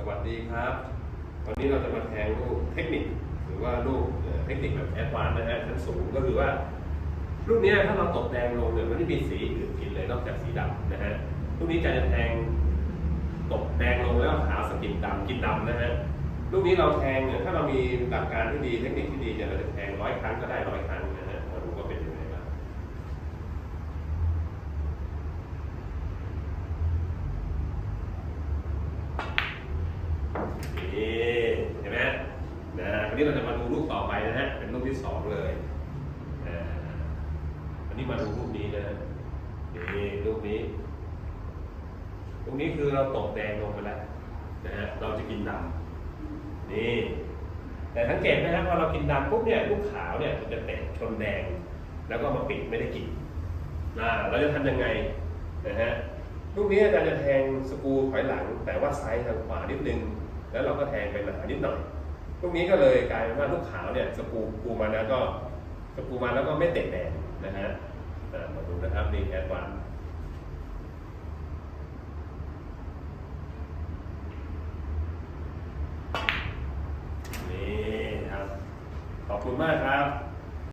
สวัสดีครับ วันนี้เราจะมาแทงลูกเทคนิค หรือว่าลูกเทคนิคแบบแอดวานซ์นะฮะชั้นสูงก็คือว่าลูกนี้ถ้าเราตกแดงลงเนี่ยมันไม่มีสีอื่นผิดเลยนอกจากสีดำนะฮะลูกนี้จะแทงตกแดงลงแล้วขาวสกินดำกินดำนะฮะลูกนี้เราแทงเนี่ยถ้าเรามีหลักการที่ดีเทคนิคที่ดีเนี่ยเราจะแทงร้อยครั้งก็ได้ร้อยครั้งนะฮะมาดูว่าเป็นยังไงบ้าง นี่เห็นไหม นะวันนี้เราจะมาดูรูปต่อไปนะฮะ เป็นรูปที่สองเลยอันนี้มาดูรูปนี้นะนี่รูปนี้รูปนี้คือเราตกแดงลงไปแล้วนะฮะ เราจะกินดำนี่ แต่สังเกตนะครับพอเรากินดำปุ๊บเนี่ยลูกขาวเนี่ยมันจะเตะชนแดง แล้วก็มาปิดไม่ได้กินอ่าเราจะทำยังไงนะฮะลูกนี้อาจารย์จะแทงสกูถอยหลัง แต่ว่าไซส์ทางขวานิดนึง แล้วเราก็แทงไปหนานิดหน่อย ลูกนี้ก็เลยกลายเป็นว่าลูกขาวเนี่ยสกูปูมาแล้วก็สกูมาแล้วก็ไม่เตะแดงนะฮะมาดูนะครับนี่แอดวานนี่ครับ ขอบคุณมากครับ